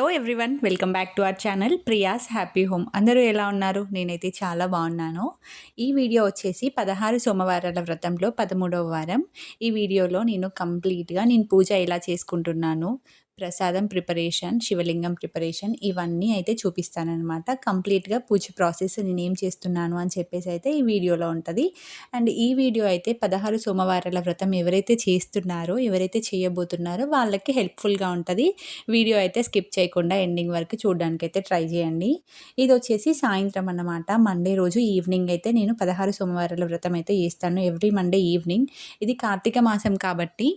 Hello everyone welcome back to our channel Priya's happy home అందరూ ఎలా ఉన్నారు? నేనైతే చాలా బాగున్నాను. ఈ వీడియో వచ్చేసి పదహారు సోమవారాల వ్రతంలో పదమూడవ వారం. ఈ వీడియోలో నేను కంప్లీట్గా నేను పూజ ఎలా చేసుకుంటున్నాను ప్రసాదం ప్రిపరేషన్ శివలింగం ప్రిపరేషన్ ఇవన్నీ అయితే చూపిస్తానమాట కంప్లీట్గా పూజ ప్రాసెస్ నేను ఏం చేస్తున్నాను అని చెప్పేసి అయితే ఈ వీడియోలో ఉంటుంది. అండ్ ఈ వీడియో అయితే పదహారు సోమవారాల వ్రతం ఎవరైతే చేస్తున్నారో ఎవరైతే చేయబోతున్నారో వాళ్ళకి హెల్ప్ఫుల్గా ఉంటుంది. వీడియో అయితే స్కిప్ చేయకుండా ఎండింగ్ వరకు చూడడానికి అయితే ట్రై చేయండి. ఇది వచ్చేసి సాయంత్రం అన్నమాట. మండే రోజు ఈవినింగ్ అయితే నేను పదహారు సోమవారాల వ్రతం అయితే చేస్తాను. Every Monday evening. ఇది కార్తీక మాసం కాబట్టి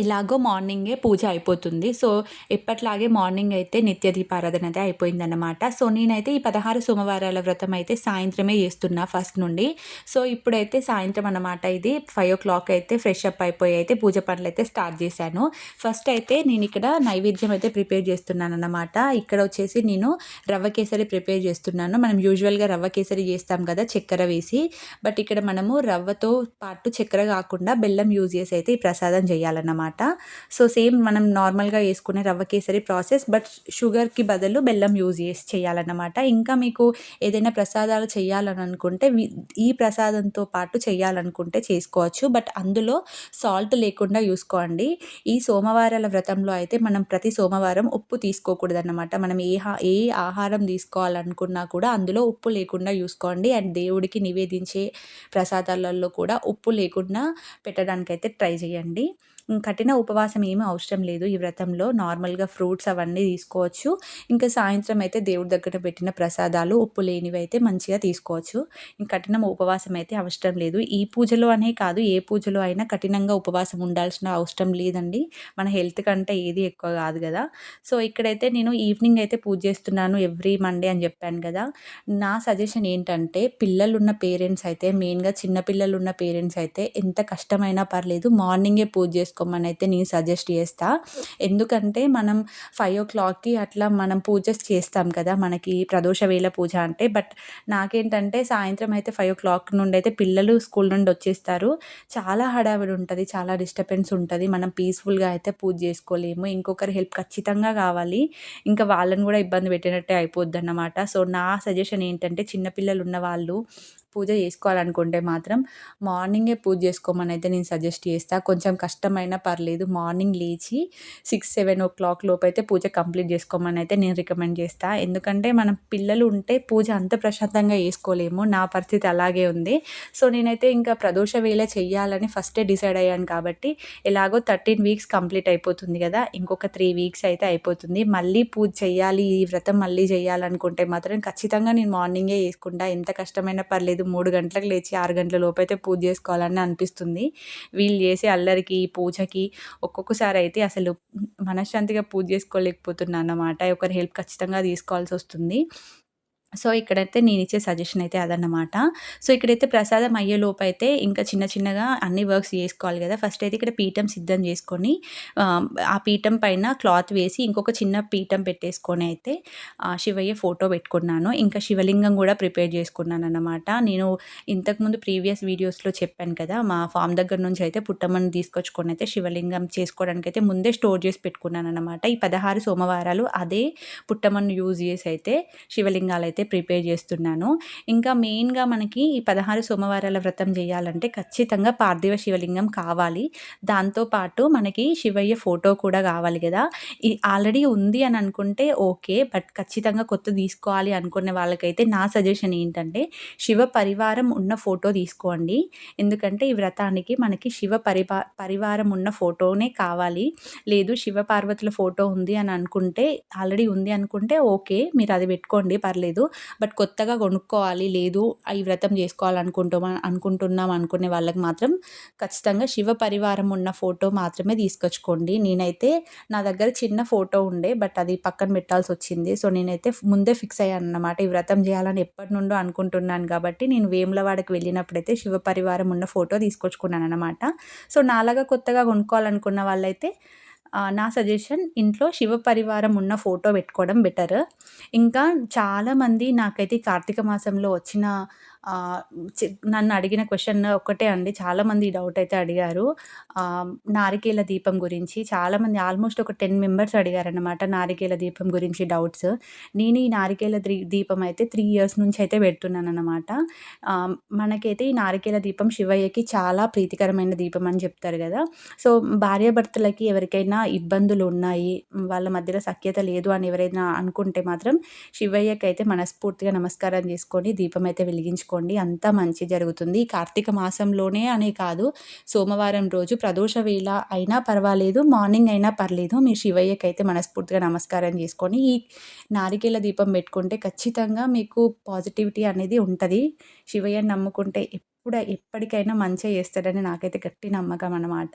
ఎలాగో మార్నింగే పూజ అయిపోతుంది. సో ఎప్పట్లాగే మార్నింగ్ అయితే నిత్య దీపారాధన అయితే అయిపోయిందన్నమాట. సో నేనైతే ఈ పదహారు సోమవారాల వ్రతం అయితే సాయంత్రమే చేస్తున్నా ఫస్ట్ నుండి. సో ఇప్పుడైతే సాయంత్రం అన్నమాట ఇది. ఫైవ్ ఓ క్లాక్ అయితే ఫ్రెష్ అప్ అయిపోయి అయితే పూజ పనులు అయితే స్టార్ట్ చేశాను. ఫస్ట్ అయితే నేను ఇక్కడ నైవేద్యం అయితే ప్రిపేర్ చేస్తున్నాను అన్నమాట. ఇక్కడ వచ్చేసి నేను రవ్వ కేసరి ప్రిపేర్ చేస్తున్నాను. మనం యూజువల్గా రవ్వ కేసరి చేస్తాం కదా చక్కెర వేసి. బట్ ఇక్కడ మనము రవ్వతో పాటు చక్కెర కాకుండా బెల్లం యూజ్ చేసి అయితే ఈ ప్రసాదం చేయాలన్నమాట. అనమాట సో సేమ్ మనం నార్మల్గా వేసుకునే రవ్వ కేసరి ప్రాసెస్ బట్ షుగర్కి బదులు బెల్లం యూజ్ చేసి చేయాలన్నమాట. ఇంకా మీకు ఏదైనా ప్రసాదాలు చేయాలని అనుకుంటే ఈ ప్రసాదంతో పాటు చేయాలనుకుంటే చేసుకోవచ్చు. బట్ అందులో సాల్ట్ లేకుండా చూసుకోండి ఈ సోమవారాల వ్రతంలో అయితే మనం ప్రతి సోమవారం ఉప్పు తీసుకోకూడదన్నమాట. మనం ఏ ఏ ఆహారం తీసుకోవాలనుకున్నా కూడా అందులో ఉప్పు లేకుండా చూసుకోండి అండ్ దేవుడికి నివేదించే ప్రసాదాలలో కూడా ఉప్పు లేకుండా పెట్టడానికైతే ట్రై చేయండి. కఠిన ఉపవాసం ఏమీ అవసరం లేదు. ఈ వ్రతంలో నార్మల్గా ఫ్రూట్స్ అవన్నీ తీసుకోవచ్చు. ఇంకా సాయంత్రం అయితే దేవుడి దగ్గర పెట్టిన ప్రసాదాలు ఉప్పు లేనివి అయితే మంచిగా తీసుకోవచ్చు. ఇంకా కఠిన ఉపవాసం అయితే అవసరం లేదు. ఈ పూజలో అనే కాదు ఏ పూజలో అయినా కఠినంగా ఉపవాసం ఉండాల్సిన అవసరం లేదండి. మన హెల్త్ కంటే ఏది ఎక్కువ కాదు కదా. సో ఇక్కడైతే నేను ఈవినింగ్ అయితే పూజ చేస్తున్నాను ఎవ్రీ మండే అని చెప్పాను కదా. నా సజెషన్ ఏంటంటే పిల్లలు ఉన్న పేరెంట్స్ అయితే మెయిన్గా చిన్నపిల్లలు ఉన్న పేరెంట్స్ అయితే ఎంత కష్టమైనా పర్లేదు మార్నింగే పూజ చేసుకోమని అయితే నేను సజెస్ట్ చేస్తా. ఎందుకంటే మనం ఫైవ్ ఓ క్లాక్కి అట్లా మనం పూజ చేస్తాం కదా మనకి ప్రదోష వేళ పూజ అంటే. బట్ నాకేంటంటే సాయంత్రం అయితే ఫైవ్ ఓ క్లాక్ నుండి అయితే పిల్లలు స్కూల్ నుండి వచ్చేస్తారు. చాలా హడావిడి ఉంటుంది చాలా డిస్టర్బెన్స్ ఉంటుంది. మనం పీస్ఫుల్గా అయితే పూజ చేసుకోలేము. ఇంకొకరి హెల్ప్ ఖచ్చితంగా కావాలి. ఇంకా వాళ్ళని కూడా ఇబ్బంది పెట్టినట్టే అయిపోద్ది అన్నమాట సో నా సజెషన్ ఏంటంటే చిన్నపిల్లలు ఉన్న వాళ్ళు పూజ చేసుకోవాలనుకుంటే మాత్రం మార్నింగే పూజ చేసుకోమని అయితే నేను సజెస్ట్ చేస్తాను కొంచెం కష్టమైనా పర్లేదు మార్నింగ్ లేచి సిక్స్ సెవెన్ ఓ క్లాక్ లోపు అయితే పూజ కంప్లీట్ చేసుకోమని అయితే నేను రికమెండ్ చేస్తాను ఎందుకంటే మనం పిల్లలు ఉంటే పూజ అంత ప్రశాంతంగా చేసుకోలేము. నా పరిస్థితి అలాగే ఉంది. సో నేనైతే ఇంకా ప్రదోష వేళ చెయ్యాలని ఫస్టే డిసైడ్ అయ్యాను కాబట్టి ఎలాగో థర్టీన్ వీక్స్ కంప్లీట్ అయిపోతుంది కదా ఇంకొక త్రీ వీక్స్ అయితే అయిపోతుంది. మళ్ళీ పూజ చేయాలి ఈ వ్రతం మళ్ళీ చేయాలనుకుంటే మాత్రం ఖచ్చితంగా నేను మార్నింగే చేసుకుంటా. ఎంత కష్టమైనా పర్లేదు లేదు మూడు గంటలకు లేచి ఆరు గంటల లోపైతే పూజ చేసుకోవాలని అనిపిస్తుంది. వీళ్ళు చేసే అల్లరికి పూజకి ఒక్కొక్కసారి అయితే అసలు మనశ్శాంతిగా పూజ చేసుకోలేకపోతున్నా అన్నమాట. ఒకరి హెల్ప్ ఖచ్చితంగా తీసుకోవాల్సి వస్తుంది. సో ఇక్కడైతే నేను ఇచ్చే సజెషన్ అయితే అదన్నమాట. సో ఇక్కడైతే ప్రసాదం అయ్యే లోపు అయితే ఇంకా చిన్న చిన్నగా అన్ని వర్క్స్ చేసుకోవాలి కదా. ఫస్ట్ అయితే ఇక్కడ పీఠం సిద్ధం చేసుకొని ఆ పీఠం పైన క్లాత్ వేసి ఇంకొక చిన్న పీఠం పెట్టేసుకొని అయితే శివయ్య ఫోటో పెట్టుకున్నాను. ఇంకా శివలింగం కూడా ప్రిపేర్ చేసుకున్నాను అన్నమాట. నేను ఇంతకుముందు ప్రీవియస్ వీడియోస్లో చెప్పాను కదా మా ఫామ్ దగ్గర నుంచి అయితే పుట్టమని తీసుకొచ్చుకొని అయితే శివలింగం చేసుకోవడానికి అయితే ముందే స్టోర్ చేసి పెట్టుకున్నాను అనమాట ఈ పదహారు సోమవారాలు అదే పుట్టమన్ను యూజ్ చేసి అయితే శివలింగాలు అయితే అయితే ప్రిపేర్ చేస్తున్నాను. ఇంకా మెయిన్గా మనకి ఈ పదహారు సోమవారాల వ్రతం చేయాలంటే ఖచ్చితంగా పార్థివ శివలింగం కావాలి. దాంతోపాటు మనకి శివయ్య ఫోటో కూడా కావాలి కదా. ఈ ఆల్రెడీ ఉంది అని అనుకుంటే ఓకే. బట్ ఖచ్చితంగా కొత్త తీసుకోవాలి అనుకునే వాళ్ళకైతే నా సజెషన్ ఏంటంటే శివ పరివారం ఉన్న ఫోటో తీసుకోండి. ఎందుకంటే ఈ వ్రతానికి మనకి శివ పరివా పరివారం ఉన్న ఫోటోనే కావాలి. లేదు శివ పార్వతుల ఫోటో ఉంది అని అనుకుంటే ఆల్రెడీ ఉంది అనుకుంటే ఓకే. మీరు అది పెట్టుకోండి పర్లేదు. బట్ కొత్తగా కొనుక్కోవాలి లేదు ఈ వ్రతం చేసుకోవాలనుకుంటాం అనుకుంటున్నాం అనుకునే వాళ్ళకి మాత్రం ఖచ్చితంగా శివ పరివారం ఉన్న ఫోటో మాత్రమే తీసుకొచ్చుకోండి. నేనైతే నా దగ్గర చిన్న ఫోటో ఉండే బట్ అది పక్కన పెట్టాల్సి వచ్చింది. సో నేనైతే ముందే ఫిక్స్ అయ్యాను అనమాట ఈ వ్రతం చేయాలని ఎప్పటి నుండో అనుకుంటున్నాను కాబట్టి నేను వేములవాడకి వెళ్ళినప్పుడైతే శివ పరివారం ఉన్న ఫోటో తీసుకొచ్చుకున్నాను అనమాట సో నాలాగా కొత్తగా కొనుక్కోవాలనుకున్న వాళ్ళైతే నా సజెషన్ ఇంట్లో శివ పరివారం ఉన్న ఫోటో పెట్టుకోవడం బెటర్ ఇంకా చాలామంది నాకైతే కార్తీక మాసంలో వచ్చిన నన్ను అడిగిన క్వశ్చన్ ఒక్కటే అండి. చాలామంది ఈ డౌట్ అయితే అడిగారు. నారికేల దీపం గురించి చాలామంది ఆల్మోస్ట్ ఒక 10 మెంబర్స్ అడిగారనమాట. నారికేల దీపం గురించి డౌట్స్. నేను ఈ నారికేల దీపం అయితే త్రీ ఇయర్స్ నుంచి అయితే పెడుతున్నాను అనమాట మనకైతే ఈ నారికేల దీపం శివయ్యకి చాలా ప్రీతికరమైన దీపం అని చెప్తారు కదా సో, భార్యాభర్తలకి ఎవరికైనా ఇబ్బందులు ఉన్నాయి, వాళ్ళ మధ్యలో సఖ్యత లేదు అని ఎవరైనా అనుకుంటే మాత్రం శివయ్యకైతే మనస్ఫూర్తిగా నమస్కారం చేసుకొని దీపం అయితే చేసుకోండి అంతా మంచి జరుగుతుంది. ఈ కార్తీక మాసంలోనే అనే కాదు, సోమవారం రోజు ప్రదోష వేళ అయినా పర్వాలేదు, మార్నింగ్ అయినా పర్లేదు. మీరు శివయ్యకైతే మనస్ఫూర్తిగా నమస్కారం చేసుకొని, ఈ నారికేల దీపం పెట్టుకుంటే ఖచ్చితంగా మీకు పాజిటివిటీ అనేది ఉంటుంది శివయ్యని నమ్ముకుంటే ఎప్పుడు ఎప్పటికైనా మంచిగా చేస్తాడని నాకైతే గట్టి నమ్మకం అనమాట.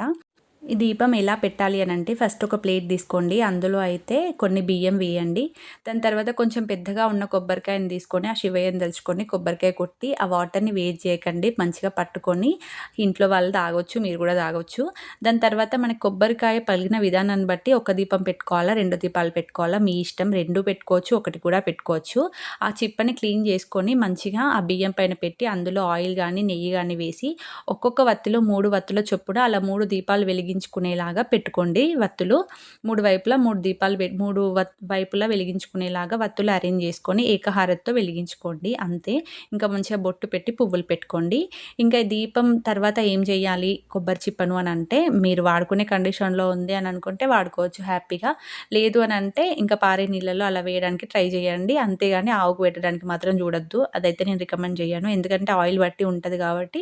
ఈ దీపం ఎలా పెట్టాలి అని అంటే ఫస్ట్ ఒక ప్లేట్ తీసుకోండి. అందులో అయితే కొన్ని బియ్యం వేయండి. దాని తర్వాత కొంచెం పెద్దగా ఉన్న కొబ్బరికాయని తీసుకొని, ఆ శివయ్యని తలుచుకొని కొబ్బరికాయ కొట్టి, ఆ వాటర్‌ని వేస్ట్ చేయకండి. మంచిగా పట్టుకొని ఇంట్లో వాళ్ళు తాగొచ్చు. మీరు కూడా తాగొచ్చు. దాని తర్వాత మనకి కొబ్బరికాయ పలిగిన విధానాన్ని బట్టి ఒక దీపం పెట్టుకోవాలా, రెండు దీపాలు పెట్టుకోవాలా మీ ఇష్టం. రెండు పెట్టుకోవచ్చు, ఒకటి కూడా పెట్టుకోవచ్చు. ఆ చిప్పని క్లీన్ చేసుకొని మంచిగా ఆ బియ్యం పైన పెట్టి అందులో ఆయిల్ కానీ నెయ్యి కానీ వేసి ఒక్కొక్క వత్తిలో మూడు వత్తుల చొప్పున అలా మూడు దీపాలు వెలిగించుకునేలాగా పెట్టుకోండి వత్తులు. మూడు వైపులా మూడు దీపాలు పె 3 వత్ వైపులా వెలిగించుకునేలాగా వత్తులు అరేంజ్ చేసుకొని ఏకహారతితో వెలిగించుకోండి అంతే. ఇంకా మంచిగా బొట్టు పెట్టి పువ్వులు పెట్టుకోండి. ఇంకా దీపం తర్వాత ఏం చేయాలి కొబ్బరి చిప్పను అని అంటే, మీరు వాడుకునే కండిషన్‌లో ఉంది అని అనుకుంటే వాడుకోవచ్చు హ్యాపీగా. లేదు అని అంటే ఇంకా పారే నీళ్ళలో అలా వేయడానికి ట్రై చేయండి. అంతేగాని ఆవుకు పెట్టడానికి మాత్రం చూడొద్దు. అదైతే నేను రికమెండ్ చేయను. ఎందుకంటే ఆయిల్ బట్టి ఉంటుంది కాబట్టి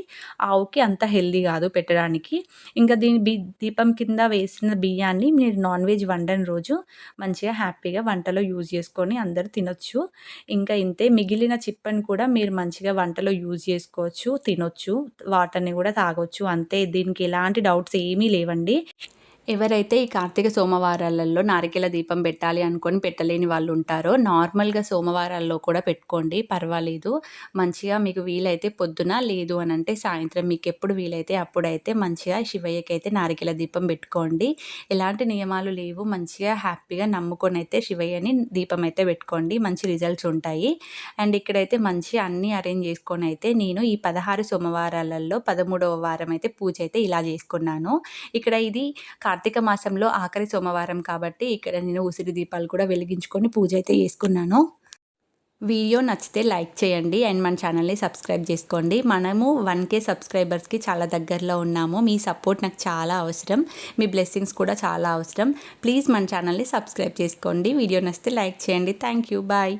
ఆవుకి అంత హెల్దీ కాదు పెట్టడానికి. ఇంకా దీని బి దీపం కింద వేసిన బియ్యాన్ని మీరు నాన్ వెజ్ వండని రోజు మంచిగా హ్యాపీగా వంటలో యూజ్ చేసుకొని అందరూ తినొచ్చు. ఇంకా ఇంతే మిగిలిన చిప్పని కూడా మీరు మంచిగా వంటలో యూజ్ చేసుకోవచ్చు, తినొచ్చు. వాటర్‌ని కూడా తాగొచ్చు. అంతే దీనికి ఎలాంటి డౌట్స్ ఏమీ లేవండి. ఎవరైతే ఈ కార్తీక సోమవారాలలో నారికెల దీపం పెట్టాలి అనుకొని పెట్టలేని వాళ్ళు ఉంటారో, నార్మల్‌గా సోమవారాల్లో కూడా పెట్టుకోండి పర్వాలేదు. మంచిగా మీకు వీలైతే పొద్దున, లేదు అని అంటే సాయంత్రం మీకెప్పుడు వీలైతే అప్పుడైతే మంచిగా శివయ్యకైతే నారికెల దీపం పెట్టుకోండి. ఎలాంటి నియమాలు లేవు. మంచిగా హ్యాపీగా నమ్ముకొని అయితే శివయ్యని దీపం అయితే పెట్టుకోండి. మంచి రిజల్ట్స్ ఉంటాయి. అండ్ ఇక్కడైతే మంచిగా అన్నీ అరేంజ్ చేసుకొని అయితే నేను ఈ 16 సోమవారాలలో 13వ వారం అయితే పూజ అయితే ఇలా చేసుకున్నాను. ఇక్కడ ఇది కార్తీక మాసంలో ఆఖరి సోమవారం కాబట్టి ఇక్కడ నేను ఉసిరి దీపాలు కూడా వెలిగించుకొని పూజ అయితే చేసుకున్నాను. వీడియో నచ్చితే లైక్ చేయండి. అండ్ మన ఛానల్‌ని సబ్స్క్రైబ్ చేసుకోండి. మనము వన్ కే సబ్స్క్రైబర్స్‌కి చాలా దగ్గరలో ఉన్నాము. మీ సపోర్ట్ నాకు చాలా అవసరం. మీ బ్లెస్సింగ్స్ కూడా చాలా అవసరం. ప్లీజ్ మన ఛానల్‌ని సబ్స్క్రైబ్ చేసుకోండి. వీడియో నచ్చితే లైక్ చేయండి. Thank you. బాయ్.